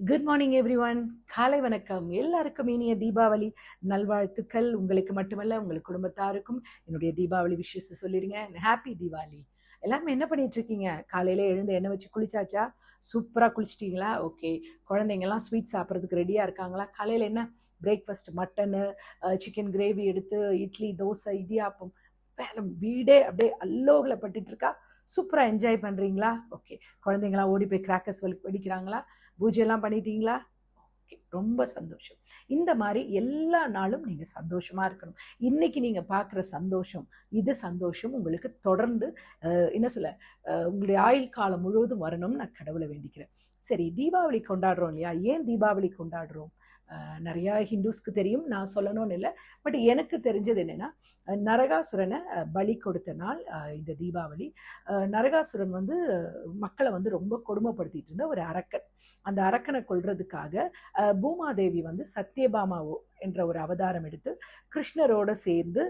Good morning every one காலை வணக்கம். எல்லாருக்கும் இனிய தீபாவளி நல்வாழ்த்துக்கள். உங்களுக்கு மட்டுமல்ல உங்கள் குடும்பத்தாருக்கும் என்னுடைய தீபாவளி விஷயத்தை சொல்லிடுங்க. ஹாப்பி தீபாவளி. எல்லாருமே என்ன பண்ணிட்டு இருக்கீங்க காலையில எழுந்து எண்ணெய் வச்சு குளிச்சாச்சா? சூப்பராக குளிச்சிட்டிங்களா? ஓகே குழந்தைங்கள்லாம் ஸ்வீட் சாப்பிட்றதுக்கு ரெடியாக இருக்காங்களா? காலையில் என்ன பிரேக்ஃபாஸ்ட் மட்டனு சிக்கன் கிரேவி எடுத்து இட்லி தோசை இடியாப்பம் வேலை வீடே அப்படியே அல்லோகில் பட்டுட்டு இருக்கா? சூப்பராக என்ஜாய் பண்ணுறீங்களா ஓகே குழந்தைங்களாம் ஓடி போய் கிராக்கர்ஸ் வலி வெடிக்கிறாங்களா பூஜையெல்லாம் பண்ணிட்டீங்களா? ஓகே ரொம்ப சந்தோஷம். இந்த மாதிரி எல்லா நாளும் நீங்கள் சந்தோஷமாக இருக்கணும். இன்னைக்கு நீங்கள் பார்க்குற சந்தோஷம் இது சந்தோஷம் உங்களுக்கு தொடர்ந்து என்ன சொல்ல உங்களுடைய ஆயுள் காலம் முழுவதும் வரணும்னு நான் கடவுளை வேண்டிக்கிறேன். சரி தீபாவளி கொண்டாடுறோம் இல்லையா? ஏன் தீபாவளி கொண்டாடுறோம்? நிறையா ஹிந்துஸ்க்கு தெரியும். நான் சொல்லணும்னு இல்லை. பட் எனக்கு தெரிஞ்சது என்னென்னா நரகாசுரனை பலி கொடுத்த நாள் இந்த தீபாவளி. நரகாசுரன் வந்து மக்களை வந்து ரொம்ப கொடுமைப்படுத்திட்டு இருந்த ஒரு அரக்கன். அந்த அரக்கனை கொள்றதுக்காக பூமாதேவி வந்து சத்யபாமாவோ என்ற ஒரு அவதாரம் எடுத்து கிருஷ்ணரோட சேர்ந்து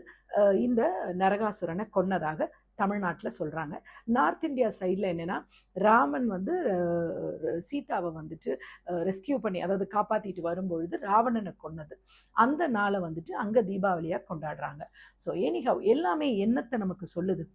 இந்த நரகாசுரனை கொன்னதாக தமிழ்நாட்டில் சொல்கிறாங்க நார்த் இந்தியா சைடில் என்னென்னா ராமன் வந்து சீதாவை வந்துட்டு ரெஸ்கியூ பண்ணி அதாவது காப்பாற்றிட்டு வரும்பொழுது ராவணனை கொன்னது. அந்த நாளை வந்துட்டு அங்கே தீபாவளியாக கொண்டாடுறாங்க. ஸோ எனிஹவ் எல்லாமே என்னத்தை நமக்கு சொல்லுது?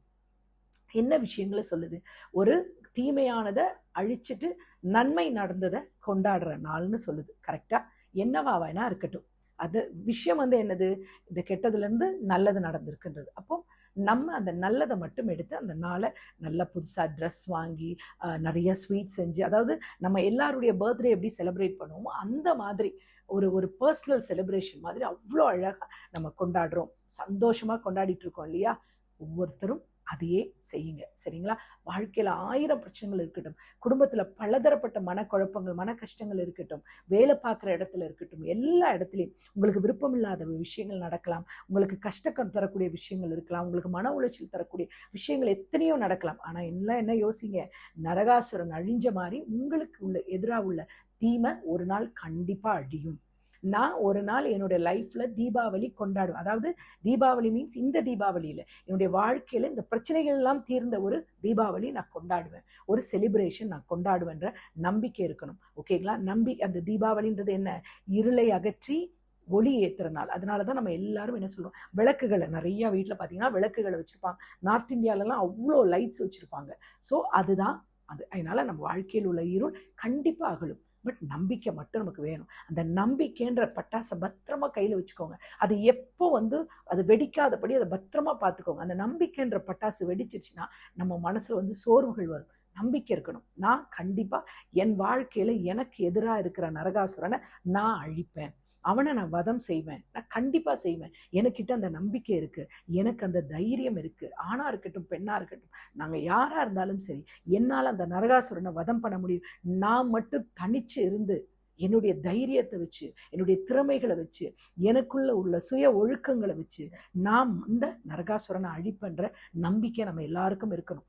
என்ன விஷயங்களை சொல்லுது? ஒரு தீமையானதை அழிச்சிட்டு நன்மை நடந்ததை கொண்டாடுற நாள்னு சொல்லுது. கரெக்டாக என்னவா வேணா இருக்கட்டும். அது விஷயம் வந்து என்னது? இந்த கெட்டதுலேருந்து நல்லது நடந்திருக்குன்றது. அப்போது நம்ம அந்த நல்லதை மட்டும் எடுத்து அந்த நாளை நல்லா புதுசாக ட்ரெஸ் வாங்கி நிறைய ஸ்வீட் செஞ்சு அதாவது நம்ம எல்லாருடைய பர்த்டே எப்படி செலிப்ரேட் பண்ணுவோமோ அந்த மாதிரி ஒரு ஒரு பர்சனல் செலிப்ரேஷன் மாதிரி அவ்வளோ அழகாக நம்ம கொண்டாடுறோம். சந்தோஷமாக கொண்டாடிட்டு இருக்கோம் இல்லையா? ஒவ்வொருத்தரும் அதையே செய்யுங்க. சரிங்களா? வாழ்க்கையில் ஆயிரம் பிரச்சனைகள் இருக்கட்டும். குடும்பத்தில் பலதரப்பட்ட மனக்குழப்பங்கள் மன கஷ்டங்கள் இருக்கட்டும். வேலை பார்க்குற இடத்துல இருக்கட்டும். எல்லா இடத்துலையும் உங்களுக்கு விருப்பமில்லாத விஷயங்கள் நடக்கலாம். உங்களுக்கு கஷ்டம் தரக்கூடிய விஷயங்கள் இருக்கலாம். உங்களுக்கு மன உளைச்சல் தரக்கூடிய விஷயங்கள் எத்தனையோ நடக்கலாம். ஆனால் எல்லாம் என்ன யோசிங்க? நரகாசுரன் அழிஞ்ச மாதிரி உங்களுக்கு உள்ள எதிராக உள்ள தீமை ஒரு நாள் கண்டிப்பாக அழியும். நான் ஒரு நாள் என்னுடைய லைஃப்பில் தீபாவளி கொண்டாடுவேன். அதாவது தீபாவளி மீன்ஸ் இந்த தீபாவளியில் என்னுடைய வாழ்க்கையில் இந்த பிரச்சனைகள் எல்லாம் தீர்ந்த ஒரு தீபாவளி நான் கொண்டாடுவேன். ஒரு செலிப்ரேஷன் நான் கொண்டாடுவேன்ற நம்பிக்கை இருக்கணும். ஓகேங்களா நம்பி அந்த தீபாவளின்றது என்ன? இருளை அகற்றி ஒளி ஏற்றுற நாள். அதனால தான் நம்ம எல்லாரும் என்ன சொல்லுவோம் விளக்குகளை நிறைய வீட்டில் பார்த்தீங்கன்னா விளக்குகளை வச்சுருப்பாங்க. நார்த் இந்தியாவிலலாம் அவ்வளோ லைட்ஸ் வச்சுருப்பாங்க. ஸோ அதுதான் அது அதனால் நம்ம வாழ்க்கையில் உள்ள இருள் கண்டிப்பாக அகலும். பட் நம்பிக்கை மட்டும் நமக்கு வேணும். அந்த நம்பிக்கைன்ற பட்டாசை பத்திரமா கையில் வச்சுக்கோங்க. அது எப்போ வந்து அது வெடிக்காதபடி அதை பத்திரமா பார்த்துக்கோங்க. அந்த நம்பிக்கைன்ற பட்டாசு வெடிச்சிருச்சுன்னா நம்ம மனசில் வந்து சோர்வுகள் வரும். நம்பிக்கை இருக்கணும். நான் கண்டிப்பாக என் வாழ்க்கையில் எனக்கு எதிராக இருக்கிற நரகாசுரனை நான் அழிப்பேன். அவனை நான் வதம் செய்வேன். நான் கண்டிப்பாக செய்வேன். எனக்கிட்ட அந்த நம்பிக்கை இருக்குது எனக்கு அந்த தைரியம் இருக்குது ஆணாக இருக்கட்டும் பெண்ணாக இருக்கட்டும் நாங்கள் யாராக இருந்தாலும் சரி என்னால் அந்த நரகாசுரனை வதம் பண்ண முடியும். நான் மட்டும் தனிச்சு இருந்து என்னுடைய தைரியத்தை வச்சு என்னுடைய திறமைகளை வச்சு எனக்குள்ள உள்ள சுய ஒழுக்கங்களை வச்சு நாம் இந்த நரகாசுரனை அழிப்பன்ற நம்பிக்கை நம்ம எல்லாருக்கும் இருக்கணும்.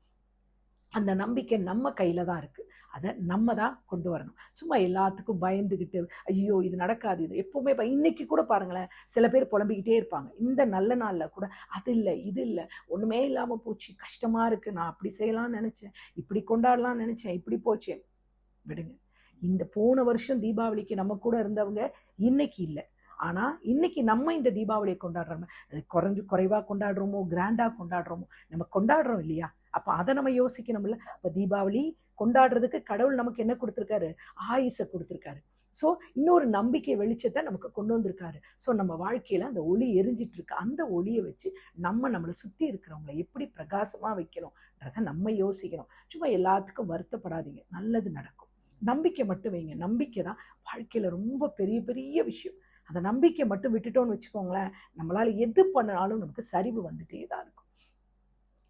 அந்த நம்பிக்கை நம்ம கையில் தான் இருக்குது அதை நம்ம தான் கொண்டு வரணும். சும்மா எல்லாத்துக்கும் பயந்துக்கிட்டு ஐயோ இது நடக்காது இது எப்போவுமே ப- இன்னைக்கு கூட பாருங்களேன் சில பேர் புலம்பிக்கிட்டே இருப்பாங்க. இந்த நல்ல நாளில் கூட அது இல்லை இது இல்லை ஒன்றுமே இல்லாமல் போச்சு கஷ்டமாக இருக்குது நான் அப்படி செய்யலாம்னு நினச்சேன் இப்படி கொண்டாடலாம்னு நினச்சேன் இப்படி போச்சேன் விடுங்க. இந்த போன வருஷம் தீபாவளிக்கு நம்ம கூட இருந்தவங்க இன்னைக்கு இல்லை. ஆனால் இன்னைக்கு நம்ம இந்த தீபாவளியை கொண்டாடுறோம் அது குறைஞ்சு குறைவாக கொண்டாடுறோமோ கிராண்டாக கொண்டாடுறோமோ நம்ம கொண்டாடுறோம் இல்லையா? அப்போ அதை நம்ம யோசிக்கணும்ல. அப்போ தீபாவளி கொண்டாடுறதுக்கு கடவுள் நமக்கு என்ன கொடுத்துருக்காரு? ஆயுசை கொடுத்துருக்காரு. ஸோ இன்னொரு நம்பிக்கை வெளிச்சத்தை நமக்கு கொண்டு வந்திருக்காரு. ஸோ நம்ம வாழ்க்கையில் அந்த ஒளி எரிஞ்சிட்டு இருக்கு. அந்த ஒளியை வச்சு நம்ம நம்மளை சுற்றி இருக்கிறவங்கள எப்படி பிரகாசமாக வைக்கணும்ன்றத நம்ம யோசிக்கணும். சும்மா எல்லாத்துக்கும் வருத்தப்படாதீங்க. நல்லது நடக்கும். நம்பிக்கை மட்டும் வைங்க. நம்பிக்கை தான் வாழ்க்கையில் ரொம்ப பெரிய பெரிய விஷயம். அந்த நம்பிக்கை மட்டும் விட்டுட்டோம்னு வச்சுக்கோங்களேன் நம்மளால் எது பண்ணாலும் நமக்கு சரிவு வந்துட்டே தான் இருக்கும்.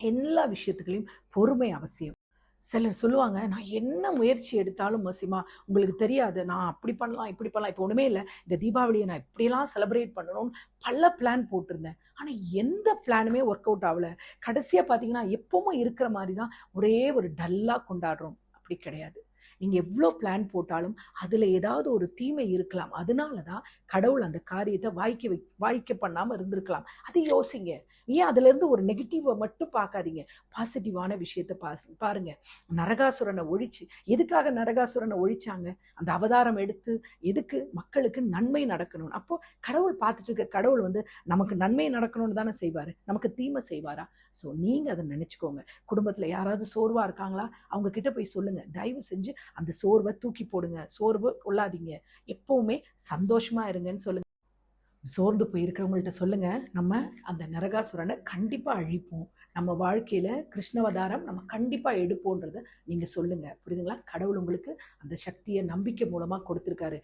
எல்லா விஷயத்துக்குலையும் பொறுமை அவசியம். சிலர் சொல்லுவாங்க நான் என்ன முயற்சி எடுத்தாலும் மசிமா உங்களுக்கு தெரியாது நான் அப்படி பண்ணலாம் இப்படி பண்ணலாம் இப்போ ஒன்றுமே இல்லை. இந்த தீபாவளியை நான் இப்படிலாம் செலிப்ரேட் பண்ணணும்னு பல பிளான் போட்டிருந்தேன். ஆனால் எந்த பிளானுமே ஒர்க் அவுட் ஆகல. கடைசியாக பார்த்தீங்கன்னா எப்பவும் இருக்கிற மாதிரி தான் ஒரே ஒரு டல்லாக கொண்டாடுறோம். அப்படி கிடையாது. நீங்கள் எவ்வளோ பிளான் போட்டாலும் அதில் ஏதாவது ஒரு தீமை இருக்கலாம். அதனால தான் கடவுள் அந்த காரியத்தை வாய்க்க வை வாய்க்க பண்ணாமல் இருந்திருக்கலாம். அது யோசிங்க. ஏன் அதுலேருந்து ஒரு நெகட்டிவை மட்டும் பார்க்காதீங்க. பாசிட்டிவான விஷயத்தை பா பாருங்க. நரகாசுரனை ஒழிச்சு எதுக்காக நரகாசுரனை ஒழிச்சாங்க? அந்த அவதாரம் எடுத்து எதுக்கு மக்களுக்கு நன்மை நடக்கணும்? அப்போ கடவுள் பார்த்துட்டு இருக்க கடவுள் வந்து நமக்கு நன்மை நடக்கணும்னு தானே செய்வார். நமக்கு தீமை செய்வாரா? ஸோ நீங்கள் அதை நினச்சிக்கோங்க. குடும்பத்தில் யாராவது சோர்வாக இருக்காங்களா? அவங்க கிட்ட போய் சொல்லுங்க. தயவு செஞ்சு அந்த சோர்வை தூக்கி போடுங்க. சோர்வு கொள்ளாதீங்க. எப்பவுமே சந்தோஷமா இருங்கன்னு சொல்லுங்க. சோர்ந்து போயிருக்கிறவங்கள்ட்ட சொல்லுங்க. நம்ம அந்த நரகாசுரனை கண்டிப்பாக அழிப்போம். நம்ம வாழ்க்கையில் கிருஷ்ணவதாரம் நம்ம கண்டிப்பாக எடுப்போன்றதை நீங்கள் சொல்லுங்கள் புரியுதுங்களா? கடவுள் உங்களுக்கு அந்த சக்தியை நம்பிக்கை மூலமாக கொடுத்துருக்காரு.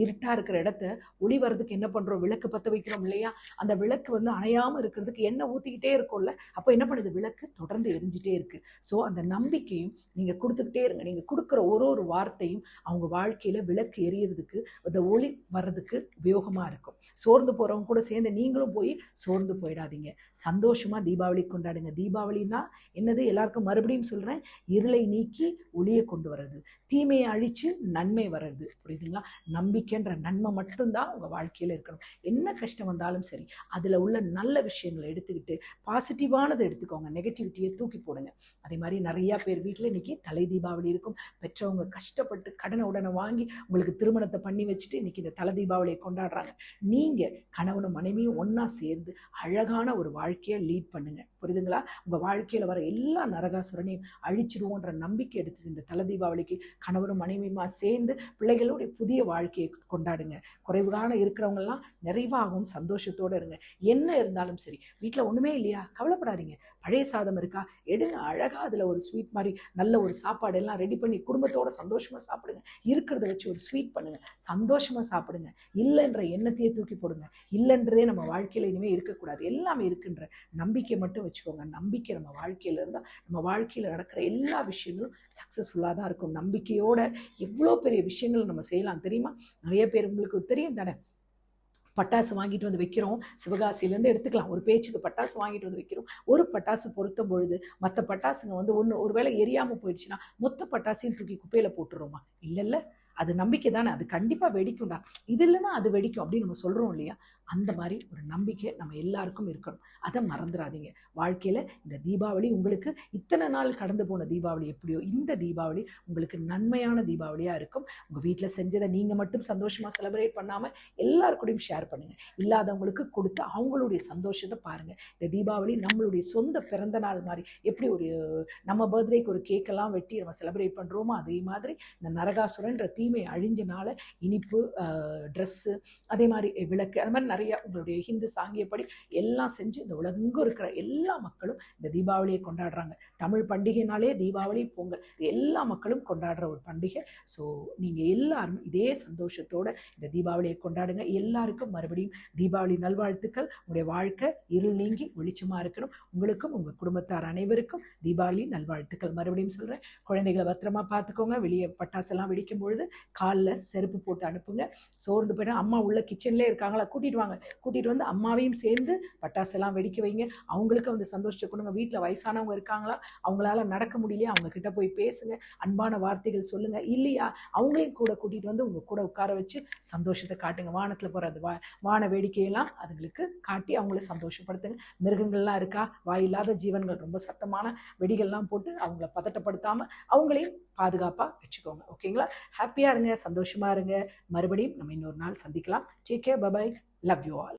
இருட்டாக இருக்கிற இடத்த ஒளி வர்றதுக்கு என்ன பண்ணுறோம் விளக்கு பற்ற வைக்கிறோம் இல்லையா? அந்த விளக்கு வந்து அணையாமல் இருக்கிறதுக்கு எண்ணெய் ஊற்றிக்கிட்டே இருக்கும்ல. அப்போ என்ன பண்ணுது? விளக்கு தொடர்ந்து எரிஞ்சிட்டே இருக்குது ஸோ அந்த நம்பிக்கையும் நீங்கள் கொடுத்துக்கிட்டே இருங்க. நீங்கள் கொடுக்குற ஒரு ஒரு வார்த்தையும் அவங்க வாழ்க்கையில் விளக்கு எரியறதுக்கு அந்த ஒளி வர்றதுக்கு உபயோகமாக இருக்கும். சோர்ந்து போகிறவங்க கூட சேர்ந்து நீங்களும் போய் சோர்ந்து போயிடாதீங்க. சந்தோஷமாக தீபாவளி கொண்டாடுங்க. தீபாவளினா என்னது? எல்லாருக்கும் மறுபடியும் சொல்கிறேன் இருளை நீக்கி ஒளியை கொண்டு வர்றது. தீமையை அழித்து நன்மை வர்றது. புரியுதுங்களா? நம்பிக்கைன்ற நன்மை மட்டும்தான் உங்கள் வாழ்க்கையில் இருக்கணும். என்ன கஷ்டம் வந்தாலும் சரி அதில் உள்ள நல்ல விஷயங்களை எடுத்துக்கிட்டு பாசிட்டிவானதை எடுத்துக்கோங்க. நெகட்டிவிட்டியை தூக்கி போடுங்க. அதே மாதிரி நிறையா பேர் வீட்டில் இன்னைக்கு தலை தீபாவளி இருக்கும். பெற்றவங்க கஷ்டப்பட்டு கடனை உடனே வாங்கி உங்களுக்கு திருமணத்தை பண்ணி வச்சுட்டு இன்றைக்கி இந்த தலை தீபாவளியை கொண்டாடுறாங்க. நீங்கள் கணவனும் மனைவியும் ஒன்றா சேர்ந்து அழகான ஒரு வாழ்க்கையை லீட் பண்ணுங்கள் புரியுதுங்களா? உங்கள் வாழ்க்கையில் வர எல்லா நரகாசுரனையும் அழிச்சிடுவோன்ற நம்பிக்கை எடுத்துகிட்டு இந்த தலை தீபாவளிக்கு கணவனும் மனைவியுமா சேர்ந்து பிள்ளைகளுடைய புதிய வாழ்க்கையை கொண்டாடுங்க. குறைவான இருக்கிறவங்கெல்லாம் நிறைவாகவும் சந்தோஷத்தோடு இருங்க. என்ன இருந்தாலும் சரி வீட்டில் ஒன்றுமே இல்லையா? கவலைப்படாதீங்க. பழைய சாதம் இருக்கா? எடுங்க. அழகாக அதில் ஒரு ஸ்வீட் மாதிரி நல்ல ஒரு சாப்பாடு எல்லாம் ரெடி பண்ணி குடும்பத்தோட சந்தோஷமாக சாப்பிடுங்க. இருக்கிறத வச்சு ஒரு ஸ்வீட் பண்ணுங்க. சந்தோஷமாக சாப்பிடுங்க. இல்லைன்ற எண்ணத்தையே தூக்கி தூக்கி போடுங்க. இல்லைன்றதே நம்ம வாழ்க்கையில் இனிமேல் இருக்கக்கூடாது. எல்லாமே இருக்குன்ற நம்பிக்கை மட்டும் வச்சுக்கோங்க. நம்பிக்கை நம்ம வாழ்க்கையில் இருந்தால் நம்ம வாழ்க்கையில் நடக்கிற எல்லா விஷயங்களும் சக்ஸஸ்ஃபுல்லாக தான் இருக்கும். நம்பிக்கையோட எவ்வளோ பெரிய விஷயங்கள் நம்ம செய்யலாம் தெரியுமா? நிறைய பேர் உங்களுக்கு தெரியும் தானே? பட்டாசு வாங்கிட்டு வந்து வைக்கிறோம். சிவகாசியிலேருந்து எடுத்துக்கலாம். ஒரு பேச்சுக்கு பட்டாசு வாங்கிட்டு வந்து வைக்கிறோம். ஒரு பட்டாசு பொருத்தும் பொழுது மற்ற பட்டாசுங்க வந்து ஒன்று ஒருவேளை எரியாமல் போயிடுச்சுன்னா மொத்த பட்டாசையும் தூக்கி குப்பையில் போட்டுருவோமா இல்லைல்ல. அது நம்பிக்கை தானே? அது கண்டிப்பாக வெடிக்கும்டா இது இல்லைன்னா அது வெடிக்கும் அப்படின்னு நம்ம சொல்கிறோம் இல்லையா? அந்த மாதிரி ஒரு நம்பிக்கை நம்ம எல்லாருக்கும் இருக்கணும். அதை மறந்துடாதீங்க வாழ்க்கையில் இந்த தீபாவளி உங்களுக்கு இத்தனை நாள் கடந்து போன தீபாவளி எப்படியோ இந்த தீபாவளி உங்களுக்கு நன்மையான தீபாவளியாக இருக்கும். உங்கள் வீட்டில் செஞ்சதை நீங்கள் மட்டும் சந்தோஷமாக செலிப்ரேட் பண்ணாமல் எல்லாருக்கூடையும் ஷேர் பண்ணுங்கள் இல்லாதவங்களுக்கு கொடுத்து அவங்களுடைய சந்தோஷத்தை பாருங்கள் இந்த தீபாவளி நம்மளுடைய சொந்த பிறந்த நாள் மாதிரி எப்படி ஒரு நம்ம பர்த்டேக்கு ஒரு கேக்கெல்லாம் வெட்டி நம்ம செலிப்ரேட் பண்ணுறோமோ அதே மாதிரி இந்த நரகாசுரன்ற தீ தீமை அழிஞ்சனால இனிப்பு ட்ரெஸ்ஸு அதே மாதிரி விளக்கு அது மாதிரி நிறைய உங்களுடைய ஹிந்து சாங்கியப்படி எல்லாம் செஞ்சு இந்த உலகெங்கும் இருக்கிற எல்லா மக்களும் இந்த தீபாவளியை கொண்டாடுறாங்க. தமிழ் பண்டிகைனாலே தீபாவளி பொங்கல் இது எல்லா மக்களும் கொண்டாடுற ஒரு பண்டிகை. ஸோ நீங்கள் எல்லாரும் இதே சந்தோஷத்தோட இந்த தீபாவளியை கொண்டாடுங்க. எல்லாருக்கும் மறுபடியும் தீபாவளி நல்வாழ்த்துக்கள். உங்களுடைய வாழ்க்கை இருள் நீங்கி வெளிச்சமாக இருக்கணும். உங்களுக்கும் உங்கள் குடும்பத்தார் அனைவருக்கும் தீபாவளி நல்வாழ்த்துக்கள். மறுபடியும் சொல்கிறேன் குழந்தைகளை பத்திரமா பார்த்துக்கோங்க. வெளியே பட்டாசெல்லாம் வெடிக்கும் பொழுது காலில் செருப்பு போட்டு அனுப்புங்க. சோர்ந்து போய்ட்டு அம்மா உள்ள கிச்சன்லேயே இருக்காங்களா? கூட்டிகிட்டு வாங்க. கூட்டிகிட்டு வந்து அம்மாவையும் சேர்ந்து பட்டாசெல்லாம் வெடிக்க வைங்க. அவங்களுக்கும் வந்து சந்தோஷத்தை கொடுங்க. வீட்டில் வயசானவங்க இருக்காங்களா? அவங்களால நடக்க முடியலையா? அவங்க கிட்ட போய் பேசுங்க. அன்பான வார்த்தைகள் சொல்லுங்க. இல்லையா? அவங்களையும் கூட கூட்டிகிட்டு வந்து உங்கள் கூட உட்கார வச்சு சந்தோஷத்தை காட்டுங்க. வானத்தில் போகிற அந்த வா வான வேடிக்கையெல்லாம் அதுங்களுக்கு காட்டி அவங்கள சந்தோஷப்படுத்துங்க. மிருகங்கள்லாம் இருக்கா? வாயில்லாத ஜீவன்கள். ரொம்ப சத்தமான வெடிகள்லாம் போட்டு அவங்கள பதட்டப்படுத்தாமல் அவங்களையும் பாதுகாப்பாக வச்சுக்கோங்க. ஓகேங்களா? ஹாப்பியாக இருங்க சந்தோஷமாக இருங்க. மறுபடியும் நம்ம இன்னொரு நாள் சந்திக்கலாம். Take care bye bye love you all